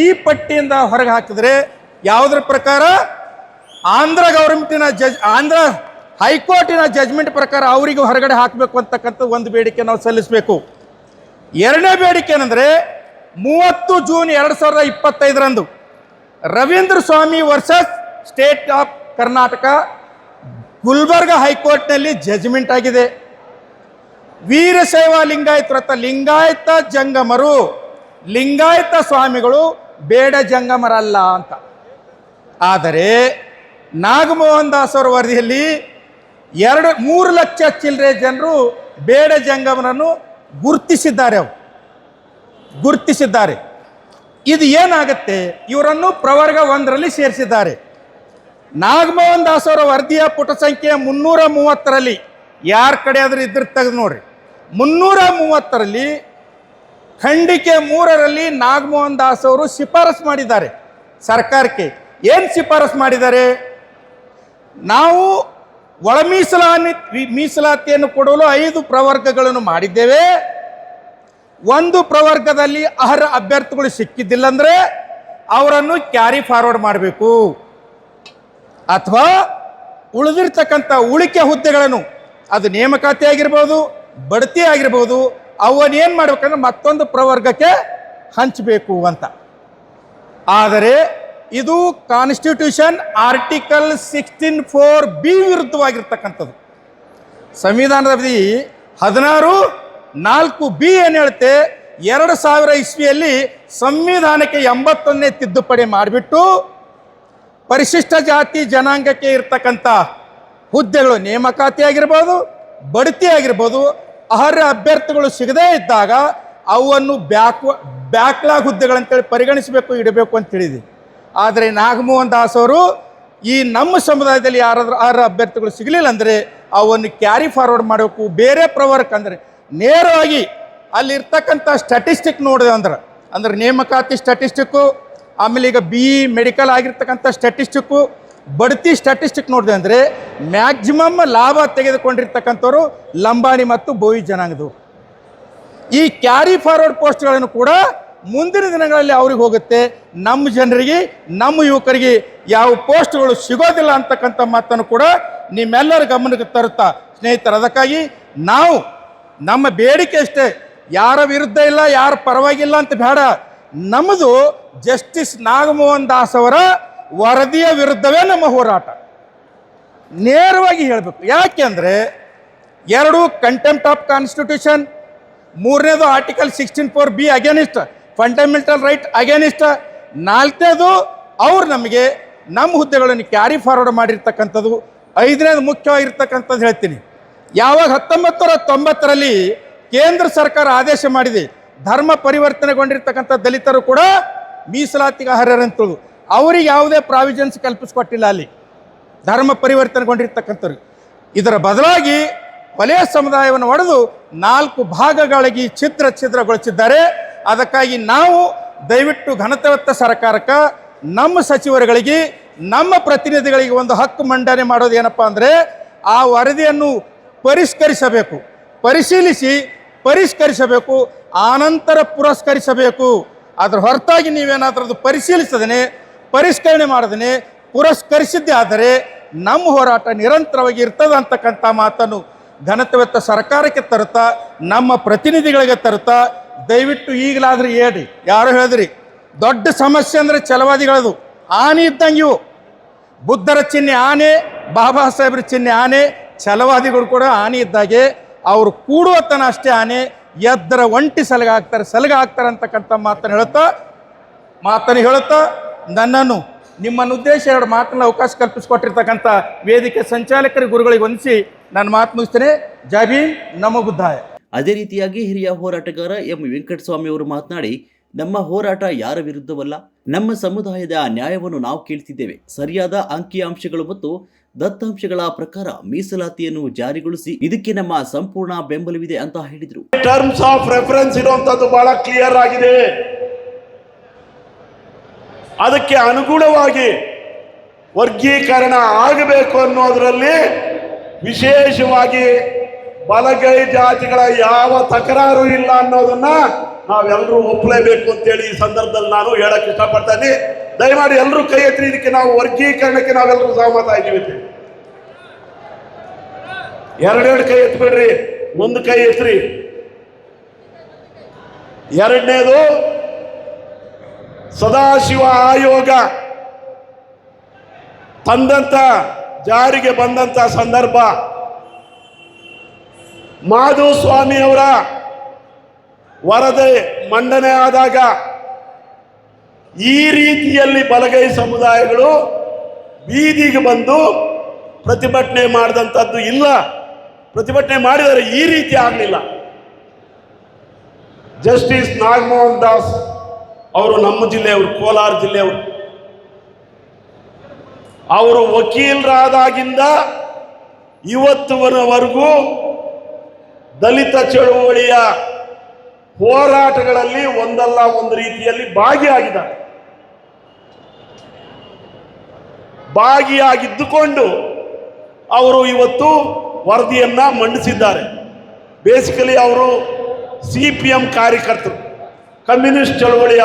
S3: ಈ ಪಟ್ಟಿಯಿಂದ ಹೊರಗೆ ಹಾಕಿದರೆ ಯಾವುದರ ಪ್ರಕಾರ? ಆಂಧ್ರ ಗೌರ್ಮೆಂಟಿನ ಜಜ್, ಆಂಧ್ರ ಹೈಕೋರ್ಟಿನ ಜಜ್ಮೆಂಟ್ ಪ್ರಕಾರ ಅವರಿಗೆ ಹೊರಗಡೆ ಹಾಕಬೇಕು ಅಂತಕ್ಕಂಥ ಒಂದು ಬೇಡಿಕೆ ನಾವು ಸಲ್ಲಿಸಬೇಕು. ಎರಡನೇ ಬೇಡಿಕೆ ಏನಂದ್ರೆ ಮೂವತ್ತು ಜೂನ್ ಎರಡು ಸಾವಿರದ ಇಪ್ಪತ್ತೈದರಂದು Ravindra Swamy versus state of Karnataka Gulbarga ಹೈಕೋರ್ಟ್ನಲ್ಲಿ ಜಜ್ಮೆಂಟ್ ಆಗಿದೆ. ವೀರಶೈವ ಲಿಂಗಾಯತ ಲಿಂಗಾಯತ ಜಂಗಮರು, ಲಿಂಗಾಯತ ಸ್ವಾಮಿಗಳು ಬೇಡ ಜಂಗಮರಲ್ಲ ಅಂತ. ಆದರೆ ನಾಗಮೋಹನ್ ದಾಸ್ ಅವರ ವರದಿಯಲ್ಲಿ ಎರಡು, ಮೂರು ಲಕ್ಷ ಚಿಲ್ಲರೆ ಜನರು ಬೇಡ ಜಂಗಮರನ್ನು ಗುರುತಿಸಿದ್ದಾರೆ ಅವರು. ಗುರುತಿಸಿದ್ದಾರೆ. ಇದು ಏನಾಗುತ್ತೆ? ಇವರನ್ನು ಪ್ರವರ್ಗ ಒಂದರಲ್ಲಿ ಸೇರಿಸಿದ್ದಾರೆ. ನಾಗಮೋಹನ್ ದಾಸ್ ಅವರ ವರದಿಯ ಪುಟ ಸಂಖ್ಯೆ ಮುನ್ನೂರ ಮೂವತ್ತರಲ್ಲಿ ಯಾರ ಕಡೆ ಆದರೂ ಇದ್ರ ತೆಗೆದು ನೋಡ್ರಿ. ಮುನ್ನೂರ ಮೂವತ್ತರಲ್ಲಿ ಖಂಡಿಕೆ ಮೂರರಲ್ಲಿ ನಾಗಮೋಹನ್ ದಾಸ್ ಅವರು ಶಿಫಾರಸು ಮಾಡಿದ್ದಾರೆ ಸರ್ಕಾರಕ್ಕೆ. ಏನು ಶಿಫಾರಸು ಮಾಡಿದ್ದಾರೆ? ನಾವು ಒಳ ಮೀಸಲಾನಿ ಮೀಸಲಾತಿಯನ್ನು ಕೊಡಲು ಐದು ಪ್ರವರ್ಗಗಳನ್ನು ಮಾಡಿದ್ದೇವೆ. ಒಂದು ಪ್ರವರ್ಗದಲ್ಲಿ ಅರ್ಹ ಅಭ್ಯರ್ಥಿಗಳು ಸಿಕ್ಕಿದ್ದಿಲ್ಲ ಅಂದರೆ ಅವರನ್ನು ಕ್ಯಾರಿ ಫಾರ್ವರ್ಡ್ ಮಾಡಬೇಕು. ಅಥವಾ ಉಳಿದಿರ್ತಕ್ಕಂಥ ಉಳಿಕೆ ಹುದ್ದೆಗಳನ್ನು, ಅದು ನೇಮಕಾತಿ ಆಗಿರ್ಬೋದು ಬಡ್ತಿ ಆಗಿರ್ಬೋದು ಅವನ್ನೇನು ಮಾಡ್ಬೇಕಂದ್ರೆ ಮತ್ತೊಂದು ಪ್ರವರ್ಗಕ್ಕೆ ಹಂಚಬೇಕು ಅಂತ. ಆದರೆ ಇದು constitution article sixteen four B ವಿರುದ್ಧವಾಗಿರ್ತಕ್ಕಂಥದ್ದು. ಸಂವಿಧಾನದ ವಿಧಿ ಹದಿನಾರು, ನಾಲ್ಕು ಬಿ ಏನು ಹೇಳುತ್ತೆ, ಎರಡು ಸಾವಿರ ಇಸ್ವಿಯಲ್ಲಿ ಸಂವಿಧಾನಕ್ಕೆ ಎಂಬತ್ತೊಂದನೇ ತಿದ್ದುಪಡಿ ಮಾಡಿಬಿಟ್ಟು ಪರಿಶಿಷ್ಟ ಜಾತಿ ಜನಾಂಗಕ್ಕೆ ಇರ್ತಕ್ಕಂಥ ಹುದ್ದೆಗಳು ನೇಮಕಾತಿ ಆಗಿರ್ಬೋದು ಬಡ್ತಿ ಆಗಿರ್ಬೋದು, ಅರ್ಹ ಅಭ್ಯರ್ಥಿಗಳು ಸಿಗದೇ ಇದ್ದಾಗ ಅವನ್ನು ಬ್ಯಾಕ್ ಬ್ಯಾಕ್ಲಾಗ್ ಹುದ್ದೆಗಳಂತೇಳಿ ಪರಿಗಣಿಸಬೇಕು, ಇಡಬೇಕು ಅಂತ ಹೇಳಿದೆ. ಆದರೆ ನಾಗಮೋಹನ್ ದಾಸ್ ಅವರು ಈ ನಮ್ಮ ಸಮುದಾಯದಲ್ಲಿ ಯಾರಾದರೂ ಅರ್ಹ ಅಭ್ಯರ್ಥಿಗಳು ಸಿಗಲಿಲ್ಲ ಅಂದರೆ ಅವನ್ನು ಕ್ಯಾರಿ ಫಾರ್ವರ್ಡ್ ಮಾಡಬೇಕು, ಬೇರೆ ಪ್ರವರ್ಕ್ ಅಂದರೆ ನೇರವಾಗಿ ಅಲ್ಲಿರ್ತಕ್ಕಂಥ ಸ್ಟ್ಯಾಟಿಸ್ಟಿಕ್ ನೋಡಿದೆ ಅಂದ್ರೆ ಅಂದ್ರೆ ನೇಮಕಾತಿ ಸ್ಟ್ಯಾಟಿಸ್ಟಿಕ್ಕು ಆಮೇಲೆ ಈಗ ಬಿ ಇ ಮೆಡಿಕಲ್ ಆಗಿರ್ತಕ್ಕಂಥ ಸ್ಟ್ಯಾಟಿಸ್ಟಿಕ್ಕು ಬಡ್ತಿ ಸ್ಟ್ಯಾಟಿಸ್ಟಿಕ್ ನೋಡಿದೆ ಅಂದರೆ ಮ್ಯಾಕ್ಸಿಮಮ್ ಲಾಭ ತೆಗೆದುಕೊಂಡಿರ್ತಕ್ಕಂಥವ್ರು ಲಂಬಾಣಿ ಮತ್ತು ಬೋಯಿ ಜನಾಂಗದವರು. ಈ ಕ್ಯಾರಿ ಫಾರ್ವರ್ಡ್ ಪೋಸ್ಟ್ಗಳನ್ನು ಕೂಡ ಮುಂದಿನ ದಿನಗಳಲ್ಲಿ ಅವ್ರಿಗೆ ಹೋಗುತ್ತೆ. ನಮ್ಮ ಜನರಿಗೆ, ನಮ್ಮ ಯುವಕರಿಗೆ ಯಾವ ಪೋಸ್ಟ್ಗಳು ಸಿಗೋದಿಲ್ಲ ಅಂತಕ್ಕಂಥ ಮಾತನ್ನು ಕೂಡ ನಿಮ್ಮೆಲ್ಲರ ಗಮನಕ್ಕೆ ತರುತ್ತಾ ಸ್ನೇಹಿತರು. ಅದಕ್ಕಾಗಿ ನಾವು ನಮ್ಮ ಬೇಡಿಕೆ ಅಷ್ಟೇ. ಯಾರ ವಿರುದ್ಧ ಇಲ್ಲ, ಯಾರ ಪರವಾಗಿಲ್ಲ ಅಂತ ಬೇಡ. ನಮ್ಮದು ಜಸ್ಟಿಸ್ ನಾಗಮೋಹನ್ ದಾಸ್ ಅವರ ವರದಿಯ ವಿರುದ್ಧವೇ ನಮ್ಮ ಹೋರಾಟ. ನೇರವಾಗಿ ಹೇಳಬೇಕು. ಯಾಕೆಂದರೆ ಎರಡು ಕಂಟೆಂಪ್ಟ್ ಆಫ್ ಕಾನ್ಸ್ಟಿಟ್ಯೂಷನ್ ಮೂರನೇದು article sixteen four B against fundamental right against ನಾಲ್ಕನೇದು ಅವ್ರು ನಮಗೆ ನಮ್ಮ ಹುದ್ದೆಗಳನ್ನು ಕ್ಯಾರಿ ಫಾರ್ವರ್ಡ್ ಮಾಡಿರ್ತಕ್ಕಂಥದ್ದು. ಐದನೇದು ಮುಖ್ಯವಾಗಿರ್ತಕ್ಕಂಥದ್ದು ಹೇಳ್ತೀನಿ. ಯಾವಾಗ ಹತ್ತೊಂಬತ್ತು ನೂರ ತೊಂಬತ್ತರಲ್ಲಿ ಕೇಂದ್ರ ಸರ್ಕಾರ ಆದೇಶ ಮಾಡಿದೆ, ಧರ್ಮ ಪರಿವರ್ತನೆಗೊಂಡಿರ್ತಕ್ಕಂಥ ದಲಿತರು ಕೂಡ ಮೀಸಲಾತಿಗೆ ಅರ್ಹರಂತೇಳಿ ಅವರಿಗೆ ಯಾವುದೇ ಪ್ರಾವಿಜನ್ಸ್ ಕಲ್ಪಿಸ್ಕೊಟ್ಟಿಲ್ಲ ಅಲ್ಲಿ. ಧರ್ಮ ಪರಿವರ್ತನೆಗೊಂಡಿರ್ತಕ್ಕಂಥವ್ರು. ಇದರ ಬದಲಾಗಿ ವಲಯ ಸಮುದಾಯವನ್ನು ಒಡೆದು ನಾಲ್ಕು ಭಾಗಗಳಿಗೆ ಛಿದ್ರ ಛಿದ್ರಗೊಳಿಸಿದ್ದಾರೆ. ಅದಕ್ಕಾಗಿ ನಾವು ದಯವಿಟ್ಟು ಘನತೆವತ್ತ ಸರ್ಕಾರಕ್ಕೆ, ನಮ್ಮ ಸಚಿವರುಗಳಿಗೆ, ನಮ್ಮ ಪ್ರತಿನಿಧಿಗಳಿಗೆ ಒಂದು ಹಕ್ಕು ಮಂಡನೆ ಮಾಡೋದು ಏನಪ್ಪ ಅಂದರೆ, ಆ ವರದಿಯನ್ನು ಪರಿಷ್ಕರಿಸಬೇಕು. ಪರಿಶೀಲಿಸಿ ಪರಿಷ್ಕರಿಸಬೇಕು, ಆನಂತರ ಪುರಸ್ಕರಿಸಬೇಕು. ಅದರ ಹೊರತಾಗಿ ನೀವೇನಾದರೂ ಅದು ಪರಿಶೀಲಿಸದೇ ಪರಿಷ್ಕರಣೆ ಮಾಡದೇ ಪುರಸ್ಕರಿಸಿದ್ದೇ, ಆದರೆ ನಮ್ಮ ಹೋರಾಟ ನಿರಂತರವಾಗಿ ಇರ್ತದೆ ಅಂತಕ್ಕಂಥ ಮಾತನ್ನು ಘನತೆವೆತ್ತ ಸರ್ಕಾರಕ್ಕೆ ತರುತ್ತಾ, ನಮ್ಮ ಪ್ರತಿನಿಧಿಗಳಿಗೆ ತರುತ್ತಾ, ದಯವಿಟ್ಟು ಈಗಲಾದ್ರೆ ಹೇಳ್ರಿ. ಯಾರು ಹೇಳಿದ್ರಿ, ದೊಡ್ಡ ಸಮಸ್ಯೆ ಅಂದರೆ ಛಲವಾದಿಗಳದು. ಆನೆ ಇದ್ದಂಗೆ ಇವು. ಬುದ್ಧರ ಚಿಹ್ನೆ ಆನೆ, ಬಾಬಾ ಸಾಹೇಬ್ರ ಚಿಹ್ನೆ ಆನೆ, ಛಲವಾದಿಗಳು ಕೂಡ ಆನೆ ಇದ್ದಾಗೆ, ಅವರು ಕೂಡುವತನ ಅಷ್ಟೇ ಆನೆ, ಎದ್ದರ ಒಂಟಿ ಸಲಗ ಹಾಕ್ತಾರೆ ಸಲಗ ಹಾಕ್ತಾರೆ ಅಂತಕ್ಕಂಥ ಮಾತನ್ನು ಹೇಳುತ್ತಾ ಮಾತನ್ನು ಹೇಳುತ್ತಾ ನನ್ನನ್ನು ನಿಮ್ಮನ್ನು ಉದ್ದೇಶ ಎರಡು ಮಾತನ್ನು ಅವಕಾಶ ಕಲ್ಪಿಸಿಕೊಟ್ಟಿರ್ತಕ್ಕಂಥ ವೇದಿಕೆ ಸಂಚಾಲಕರ ಗುರುಗಳಿಗೆ ವಂದಿಸಿ ನಾನು ಮಾತು ಮುಗಿಸ್ತೇನೆ. ಜೈ ಭೀಮ್ ನಮ ಬುದ್ಧಾಯ
S1: ಅದೇ ರೀತಿಯಾಗಿ ಹಿರಿಯ ಹೋರಾಟಗಾರ ಎಂ. ವೆಂಕಟಸ್ವಾಮಿ ಅವರು ಮಾತನಾಡಿ ನಮ್ಮ ಹೋರಾಟ ಯಾರ ವಿರುದ್ಧವಲ್ಲ ನಮ್ಮ ಸಮುದಾಯದ ನ್ಯಾಯವನ್ನು ನಾವು ಕೇಳ್ತಿದ್ದೇವೆ. ಸರಿಯಾದ ಅಂಕಿಅಂಶಗಳು ಮತ್ತು ದತ್ತಾಂಶಗಳ ಪ್ರಕಾರ ಮೀಸಲಾತಿಯನ್ನು ಜಾರಿಗೊಳಿಸಿ ಇದಕ್ಕೆ ನಮ್ಮ ಸಂಪೂರ್ಣ ಬೆಂಬಲವಿದೆ ಅಂತ ಹೇಳಿದರು.
S4: ಟರ್ಮ್ಸ್ ಆಫ್ ರೆಫರೆನ್ಸ್ ಇರುವಂತದ್ದು ಬಹಳ ಕ್ಲಿಯರ್ ಆಗಿದೆ. ಅದಕ್ಕೆ ಅನುಗುಣವಾಗಿ ವರ್ಗೀಕರಣ ಆಗಬೇಕು ಅನ್ನೋದರಲ್ಲಿ ವಿಶೇಷವಾಗಿ ಬಲಗೈ ಜಾತಿಗಳ ಯಾವ ತಕರಾರು ಇಲ್ಲ ಅನ್ನೋದನ್ನ ನಾವೆಲ್ಲರೂ ಒಪ್ಪಲೇಬೇಕು ಅಂತೇಳಿ ಈ ಸಂದರ್ಭದಲ್ಲಿ ನಾನು ಹೇಳಕ್ ಇಷ್ಟಪಡ್ತೇನೆ ದಯಮಾಡಿ ಎಲ್ಲರೂ ಕೈ ಎತ್ತಿ ಇದಕ್ಕೆ ನಾವು ವರ್ಗೀಕರಣಕ್ಕೆ ನಾವೆಲ್ಲರೂ ಸಹಮತ ಆಗಿದ್ದೀವಿ. ಎರಡೆರಡು ಕೈ ಎತ್ಬಿಡ್ರಿ, ಒಂದು ಕೈ ಎತ್ತಿರಿ ಎರಡನೇದು ಸದಾಶಿವ ಆಯೋಗ ತಂದಂತ, ಜಾರಿಗೆ ಬಂದಂತ ಸಂದರ್ಭ. ಮಾಧುಸ್ವಾಮಿಯವರ ವರದಿ ಮಂಡನೆ ಆದಾಗ ಈ ರೀತಿಯಲ್ಲಿ ಬಲಗೈ ಸಮುದಾಯಗಳು ಬೀದಿಗೆ ಬಂದು ಪ್ರತಿಭಟನೆ ಮಾಡಿದಂಥದ್ದು ಇಲ್ಲ. ಪ್ರತಿಭಟನೆ ಮಾಡಿದರೆ ಈ ರೀತಿ ಆಗಲಿಲ್ಲ. ಜಸ್ಟಿಸ್ ನಾಗಮೋಹನ್ ದಾಸ್ ಅವರು ನಮ್ಮ ಜಿಲ್ಲೆಯವರು, ಕೋಲಾರ ಜಿಲ್ಲೆಯವರು. ಅವರು ವಕೀಲರಾದಾಗಿಂದ ಇವತ್ತುವರೆವರೆಗೂ ದಲಿತ ಚಳುವಳಿಯ ಹೋರಾಟಗಳಲ್ಲಿ ಒಂದಲ್ಲ ಒಂದು ರೀತಿಯಲ್ಲಿ ಭಾಗಿಯಾಗಿದ್ದಾರೆ. ಭಾಗಿಯಾಗಿದ್ದುಕೊಂಡು ಅವರು ಇವತ್ತು ವರದಿಯನ್ನ ಮಂಡಿಸಿದ್ದಾರೆ. ಬೇಸಿಕಲಿ ಅವರು ಸಿ ಪಿ ಎಂ ಕಾರ್ಯಕರ್ತರು. ಕಮ್ಯುನಿಸ್ಟ್ ಚಳವಳಿಯ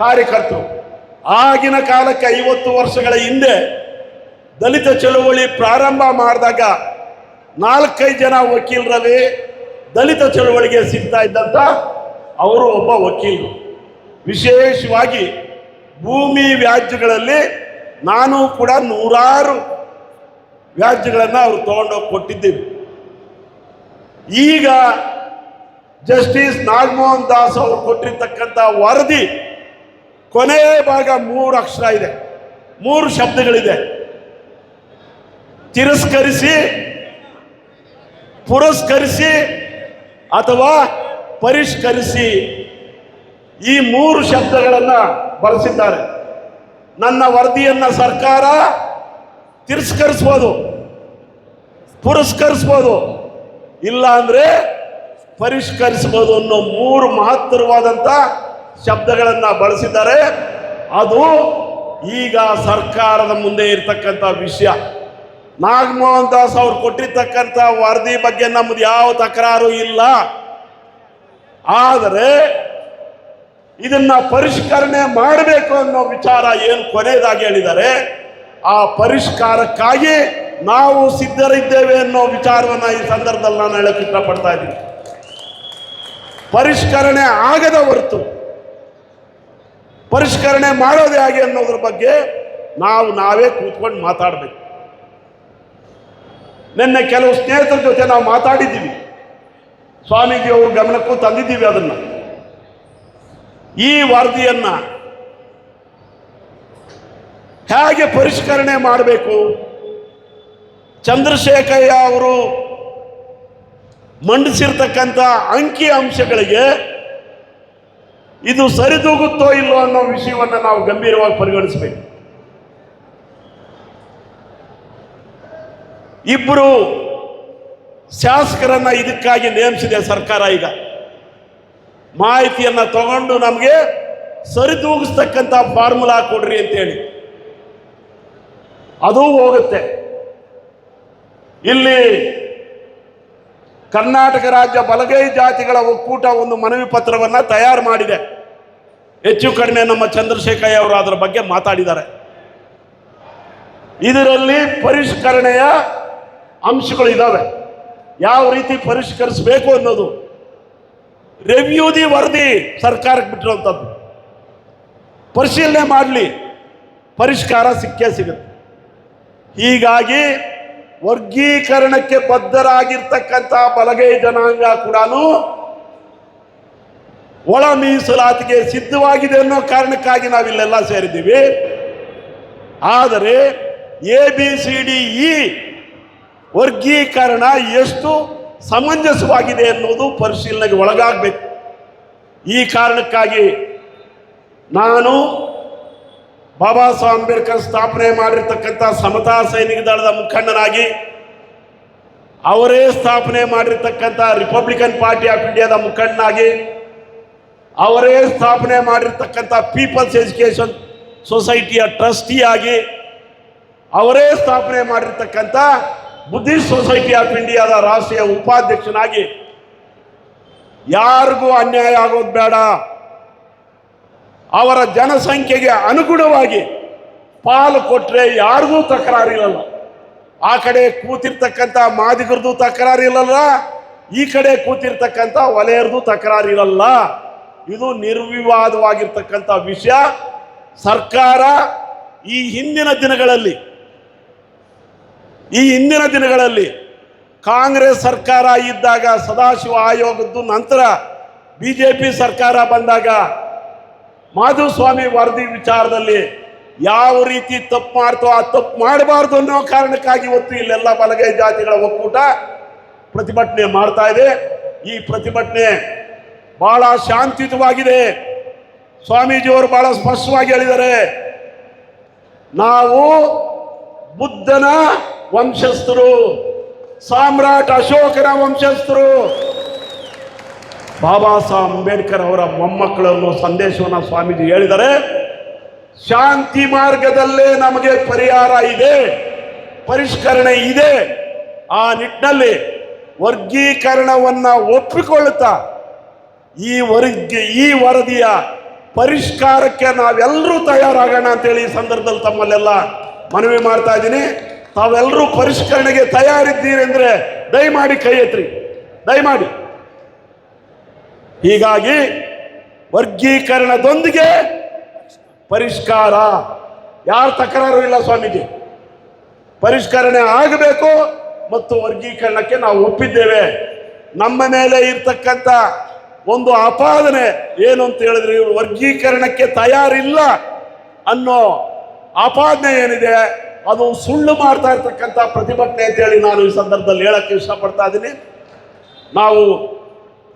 S4: ಕಾರ್ಯಕರ್ತರು. ಆಗಿನ ಕಾಲಕ್ಕೆ ಐವತ್ತು ವರ್ಷಗಳ ಹಿಂದೆ ದಲಿತ ಚಳುವಳಿ ಪ್ರಾರಂಭ ಮಾಡಿದಾಗ ನಾಲ್ಕೈದು ಜನ ವಕೀಲರಲ್ಲಿ ದಲಿತ ಚಳುವಳಿಗೆ ಸಿಗ್ತಾ ಇದ್ದಂಥ ಅವರು ಒಬ್ಬ ವಕೀಲರು. ವಿಶೇಷವಾಗಿ ಭೂಮಿ ವ್ಯಾಜ್ಯಗಳಲ್ಲಿ ನಾನು ಕೂಡ ನೂರಾರು ವ್ಯಾಜ್ಯಗಳನ್ನು ಅವರು ತಗೊಂಡೋಗಿ ಕೊಟ್ಟಿದ್ದೀವಿ. ಈಗ ಜಸ್ಟಿಸ್ ನಾಗಮೋಹನ್ ದಾಸ್ ಅವರು ಕೊಟ್ಟಿರ್ತಕ್ಕಂಥ ವರದಿ ಕೊನೆಯ ಭಾಗ ಮೂರು ಅಕ್ಷರ ಇದೆ. ಮೂರು ಶಬ್ದಗಳಿದೆ. ತಿರಸ್ಕರಿಸಿ, ಪುರಸ್ಕರಿಸಿ ಅಥವಾ ಪರಿಷ್ಕರಿಸಿ ಈ ಮೂರು ಶಬ್ದಗಳನ್ನು ಬಳಸಿದ್ದಾರೆ. ನನ್ನ ವರದಿಯನ್ನು ಸರ್ಕಾರ ತಿರಸ್ಕರಿಸ್ಬೋದು, ಪುರಸ್ಕರಿಸ್ಬೋದು. ಇಲ್ಲ ಅಂದ್ರೆ ಪರಿಷ್ಕರಿಸಬಹುದು ಅನ್ನೋ ಮೂರು ಮಹತ್ತರವಾದಂಥ ಶಬ್ದಗಳನ್ನು ಬಳಸಿದ್ದಾರೆ. ಅದು ಈಗ ಸರ್ಕಾರದ ಮುಂದೆ ಇರತಕ್ಕಂಥ ವಿಷಯ. ನಾಗಮೋಹನ್ ದಾಸ್ ಅವ್ರು ಕೊಟ್ಟಿರ್ತಕ್ಕಂಥ ವರದಿ ಬಗ್ಗೆ ನಮ್ದು ಯಾವ ತಕರಾರು ಇಲ್ಲ. ಆದರೆ ಇದನ್ನ ಪರಿಷ್ಕರಣೆ ಮಾಡಬೇಕು ಅನ್ನೋ ವಿಚಾರ ಏನು ಕೊನೆಯದಾಗಿ ಹೇಳಿದ್ದಾರೆ. ಆ ಪರಿಷ್ಕಾರಕ್ಕಾಗಿ ನಾವು ಸಿದ್ಧರಿದ್ದೇವೆ ಅನ್ನೋ ವಿಚಾರವನ್ನ ಈ ಸಂದರ್ಭದಲ್ಲಿ ನಾನು ಹೇಳಕ್ಕೆ ಇಷ್ಟಪಡ್ತಾ ಇದ್ದೀನಿ. ಪರಿಷ್ಕರಣೆ ಆಗದ ಹೊರತು, ಪರಿಷ್ಕರಣೆ ಮಾಡೋದೇ ಹಾಗೆ ಅನ್ನೋದ್ರ ಬಗ್ಗೆ ನಾವು ನಾವೇ ಕೂತ್ಕೊಂಡು ಮಾತಾಡಬೇಕು. ನಿನ್ನೆ ಕೆಲವು ಸ್ನೇಹಿತರ ಜೊತೆ ನಾವು ಮಾತಾಡಿದ್ದೀವಿ. ಸ್ವಾಮೀಜಿ ಅವ್ರ ಗಮನಕ್ಕೂ ತಂದಿದ್ದೀವಿ ಅದನ್ನು. ಈ ವರದಿಯನ್ನು ಹೇಗೆ ಪರಿಷ್ಕರಣೆ ಮಾಡಬೇಕು? ಚಂದ್ರಶೇಖರ್ಯ ಅವರು ಮಂಡಿಸಿರ್ತಕ್ಕಂಥ ಅಂಕಿ ಅಂಶಗಳಿಗೆ ಇದು ಸರಿದೂಗುತ್ತೋ ಇಲ್ಲೋ ಅನ್ನೋ ವಿಷಯವನ್ನು ನಾವು ಗಂಭೀರವಾಗಿ ಪರಿಗಣಿಸಬೇಕು. ಇಬ್ಬರು ಶಾಸಕರನ್ನ ಇದಕ್ಕಾಗಿ ನೇಮಿಸಿದೆ ಸರ್ಕಾರ ಈಗ. ಮಾಹಿತಿಯನ್ನು ತಗೊಂಡು ನಮಗೆ ಸರಿದೂಗಿಸ್ತಕ್ಕಂಥ ಫಾರ್ಮುಲಾ ಕೊಡ್ರಿ ಅಂತೇಳಿ. ಅದು ಹೋಗುತ್ತೆ. ಇಲ್ಲಿ ಕರ್ನಾಟಕ ರಾಜ್ಯ ಬಲಗೈ ಜಾತಿಗಳ ಒಕ್ಕೂಟ ಒಂದು ಮನವಿ ಪತ್ರವನ್ನ ತಯಾರು ಮಾಡಿದೆ. ಹೆಚ್ಚು ಕಡಿಮೆ ನಮ್ಮ ಚಂದ್ರಶೇಖರ್ ಅವರು ಅದರ ಬಗ್ಗೆ ಮಾತಾಡಿದ್ದಾರೆ. ಇದರಲ್ಲಿ ಪರಿಷ್ಕರಣೆಯ ಅಂಶಗಳು ಇದ್ದಾವೆ ಯಾವ ರೀತಿ ಪರಿಷ್ಕರಿಸಬೇಕು ಅನ್ನೋದು. ರೆವ್ಯೂ ದಿ ವರದಿ ಸರ್ಕಾರಕ್ಕೆ ಬಿಟ್ಟಿರುವಂಥದ್ದು. ಪರಿಶೀಲನೆ ಮಾಡಲಿ. ಪರಿಷ್ಕಾರ ಸಿಕ್ಕೇ ಸಿಗುತ್ತೆ. ಹೀಗಾಗಿ ವರ್ಗೀಕರಣಕ್ಕೆ ಬದ್ಧರಾಗಿರ್ತಕ್ಕಂಥ ಬಲಗೈ ಜನಾಂಗ ಕೂಡ ಒಳ ಮೀಸಲಾತಿಗೆ ಸಿದ್ಧವಾಗಿದೆ ಅನ್ನೋ ಕಾರಣಕ್ಕಾಗಿ ನಾವಿಲ್ಲೆಲ್ಲ ಸೇರಿದ್ದೀವಿ. ಆದರೆ A B C D E ವರ್ಗೀಕರಣ ಎಷ್ಟು ಸಮಂಜಸವಾಗಿದೆ ಅನ್ನೋದು ಪರಿಶೀಲನೆಗೆ ಒಳಗಾಗಬೇಕು. ಈ ಕಾರಣಕ್ಕಾಗಿ ನಾನು ಬಾಬಾ ಸಾಹೇಬ್ ಅಂಬೇಡ್ಕರ್ ಸ್ಥಾಪನೆ ಮಾಡಿರ್ತಕ್ಕಂಥ ಸಮತಾ ಸೈನಿಕ ದಳದ ಮುಖಂಡನಾಗಿ ಅವರೇ ಸ್ಥಾಪನೆ ಮಾಡಿರ್ತಕ್ಕಂಥ ರಿಪಬ್ಲಿಕನ್ ಪಾರ್ಟಿ ಆಫ್ ಇಂಡಿಯಾದ ಮುಖಂಡನಾಗಿ ಅವರೇ ಸ್ಥಾಪನೆ ಮಾಡಿರ್ತಕ್ಕಂಥ ಪೀಪಲ್ಸ್ ಎಜುಕೇಶನ್ ಸೊಸೈಟಿಯ ಟ್ರಸ್ಟಿಯಾಗಿ ಅವರೇ ಸ್ಥಾಪನೆ ಮಾಡಿರ್ತಕ್ಕಂಥ ಬುದ್ಧಿಸ್ಟ್ ಸೊಸೈಟಿ ಆಫ್ ಇಂಡಿಯಾದ ರಾಷ್ಟ್ರೀಯ ಉಪಾಧ್ಯಕ್ಷನಾಗಿ ಯಾರಿಗೂ ಅನ್ಯಾಯ ಆಗೋದು ಬೇಡ. ಅವರ ಜನಸಂಖ್ಯೆಗೆ ಅನುಗುಣವಾಗಿ ಪಾಲು ಕೊಟ್ಟರೆ ಯಾರಿಗೂ ತಕರಾರಿರಲ್ಲ. ಆ ಕಡೆ ಕೂತಿರ್ತಕ್ಕಂಥ ಮಾದಿಗರದು ತಕರಾರಿರಲ್ಲ, ಈ ಕಡೆ ಕೂತಿರ್ತಕ್ಕಂಥ ವಲಯರದು ತಕರಾರಿರಲ್ಲ. ಇದು ನಿರ್ವಿವಾದವಾಗಿರ್ತಕ್ಕಂಥ ವಿಷಯ. ಸರ್ಕಾರ ಈ ಹಿಂದಿನ ದಿನಗಳಲ್ಲಿ, ಈ ಹಿಂದಿನ ದಿನಗಳಲ್ಲಿ ಕಾಂಗ್ರೆಸ್ ಸರ್ಕಾರ ಇದ್ದಾಗ ಸದಾಶಿವ ಆಯೋಗದ್ದು ನಂತರ ಬಿಜೆಪಿ ಸರ್ಕಾರ ಬಂದಾಗ ಮಾಧುಸ್ವಾಮಿ ವರದಿ ವಿಚಾರದಲ್ಲಿ ಯಾವ ರೀತಿ ತಪ್ಪು ಮಾಡ್ತೋ ಆ ತಪ್ಪು ಮಾಡಬಾರ್ದು ಅನ್ನೋ ಕಾರಣಕ್ಕಾಗಿ ಇವತ್ತು ಇಲ್ಲೆಲ್ಲ ಬಲಗೈ ಜಾತಿಗಳ ಒಕ್ಕೂಟ ಪ್ರತಿಭಟನೆ ಮಾಡ್ತಾ ಇದೆ. ಈ ಪ್ರತಿಭಟನೆ ಬಹಳ ಶಾಂತಿಯುತವಾಗಿದೆ. ಸ್ವಾಮೀಜಿಯವರು ಬಹಳ ಸ್ಪಷ್ಟವಾಗಿ ಹೇಳಿದ್ದಾರೆ. ನಾವು ಬುದ್ಧನ ವಂಶಸ್ಥರು, ಸಾಮ್ರಾಟ್ ಅಶೋಕನ ವಂಶಸ್ಥರು ಬಾಬಾ ಸಾಹೇಬ್ ಅಂಬೇಡ್ಕರ್ ಅವರ ಮೊಮ್ಮಕ್ಕಳನ್ನು ಸಂದೇಶವನ್ನು ಸ್ವಾಮೀಜಿ ಹೇಳಿದರೆ, ಶಾಂತಿ ಮಾರ್ಗದಲ್ಲೇ ನಮಗೆ ಪರಿಹಾರ ಇದೆ, ಪರಿಷ್ಕರಣೆ ಇದೆ. ಆ ನಿಟ್ಟಿನಲ್ಲಿ ವರ್ಗೀಕರಣವನ್ನ ಒಪ್ಪಿಕೊಳ್ಳುತ್ತಾ, ಈ ವರ್ಗ, ಈ ವರದಿಯ ಪರಿಷ್ಕಾರಕ್ಕೆ ನಾವೆಲ್ಲರೂ ತಯಾರಾಗೋಣ ಅಂತೇಳಿ ಈ ಸಂದರ್ಭದಲ್ಲಿ ತಮ್ಮಲ್ಲೆಲ್ಲ ಮನವಿ ಮಾಡ್ತಾ ಇದ್ದೀನಿ. ತಾವೆಲ್ಲರೂ ಪರಿಷ್ಕರಣೆಗೆ ತಯಾರಿದ್ದೀರಿ ಅಂದರೆ ದಯಮಾಡಿ ಕೈ ಎತ್ರಿ. ದಯಮಾಡಿ. ಹೀಗಾಗಿ ವರ್ಗೀಕರಣದೊಂದಿಗೆ ಪರಿಷ್ಕಾರ. ಯಾರ ತಕರಾರು ಇಲ್ಲ ಸ್ವಾಮೀಜಿ? ಪರಿಷ್ಕರಣೆ ಆಗಬೇಕು ಮತ್ತು ವರ್ಗೀಕರಣಕ್ಕೆ ನಾವು ಒಪ್ಪಿದ್ದೇವೆ. ನಮ್ಮ ಮೇಲೆ ಇರ್ತಕ್ಕಂಥ ಒಂದು ಆಪಾದನೆ ಏನು ಅಂತ ಹೇಳಿದ್ರೆ ಇವರು ವರ್ಗೀಕರಣಕ್ಕೆ ತಯಾರಿಲ್ಲ ಅನ್ನೋ ಆಪಾದನೆ ಏನಿದೆ, ಅದು ಸುಳ್ಳು ಮಾಡ್ತಾ ಇರ್ತಕ್ಕಂಥ ಪ್ರತಿಭಟನೆ ಅಂತೇಳಿ ನಾನು ಈ ಸಂದರ್ಭದಲ್ಲಿ ಹೇಳಕ್ಕೆ ಇಷ್ಟಪಡ್ತಾ ಇದ್ದೀನಿ. ನಾವು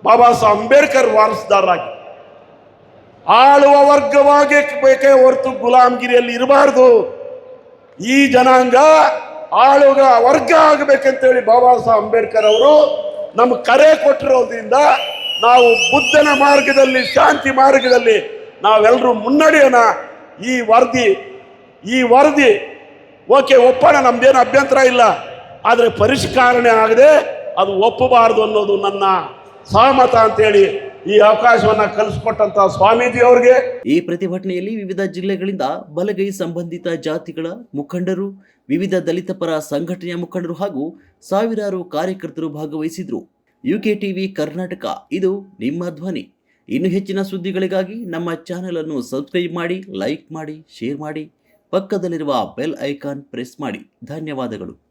S4: ಬಾಬಾ ಸಾಹೇಬ್ ಅಂಬೇಡ್ಕರ್ ವಾರಸುದಾರರಾಗಿ. ಆಳುವ ವರ್ಗವಾಗಿ ಬೇಕೇ ಹೊರತು ಗುಲಾಮಗಿರಿಯಲ್ಲಿ ಇರಬಾರ್ದು. ಈ ಜನಾಂಗ ಆಳುವ ವರ್ಗ ಆಗಬೇಕಂತೇಳಿ ಬಾಬಾ ಸಾಹೇಬ್ ಅಂಬೇಡ್ಕರ್ ಅವರು ನಮ್ಗೆ ಕರೆ ಕೊಟ್ಟಿರೋದ್ರಿಂದ ನಾವು ಬುದ್ಧನ ಮಾರ್ಗದಲ್ಲಿ, ಶಾಂತಿ ಮಾರ್ಗದಲ್ಲಿ ನಾವೆಲ್ಲರೂ ಮುನ್ನಡೆಯೋಣ. ಈ ವರದಿ ಈ ವರದಿ, ಓಕೆ, ಒಪ್ಪೋಣ, ನಮ್ದೇನು ಅಭ್ಯಂತರ ಇಲ್ಲ. ಆದರೆ ಪರಿಷ್ಕರಣೆ ಆಗದೆ ಅದು ಒಪ್ಪಬಾರದು ಅನ್ನೋದು ನನ್ನ ಸಹಮತ ಅಂತೇಳಿ ಈ ಅವಕಾಶವನ್ನ ಕಲಿಸ್ಕೊಟ್ಟಂತ ಸ್ವಾಮೀಜಿ ಅವರಿಗೆ.
S1: ಈ ಪ್ರತಿಭಟನೆಯಲ್ಲಿ ವಿವಿಧ ಜಿಲ್ಲೆಗಳಿಂದ ಬಲಗೈ ಸಂಬಂಧಿತ ಜಾತಿಗಳ ಮುಖಂಡರು, ವಿವಿಧ ದಲಿತ ಪರ ಸಂಘಟನೆಯ ಮುಖಂಡರು ಹಾಗೂ ಸಾವಿರಾರು ಕಾರ್ಯಕರ್ತರು ಭಾಗವಹಿಸಿದ್ರು. ಯುಕೆ ಟಿವಿ ಕರ್ನಾಟಕ, ಇದು ನಿಮ್ಮ ಧ್ವನಿ. ಇನ್ನು ಹೆಚ್ಚಿನ ಸುದ್ದಿಗಳಿಗಾಗಿ ನಮ್ಮ ಚಾನೆಲ್ ಅನ್ನು ಸಬ್ಸ್ಕ್ರೈಬ್ ಮಾಡಿ, ಲೈಕ್ ಮಾಡಿ, ಶೇರ್ ಮಾಡಿ. ಪಕ್ಕದಲ್ಲಿರುವ ಬೆಲ್ ಐಕಾನ್ ಪ್ರೆಸ್ ಮಾಡಿ. ಧನ್ಯವಾದಗಳು.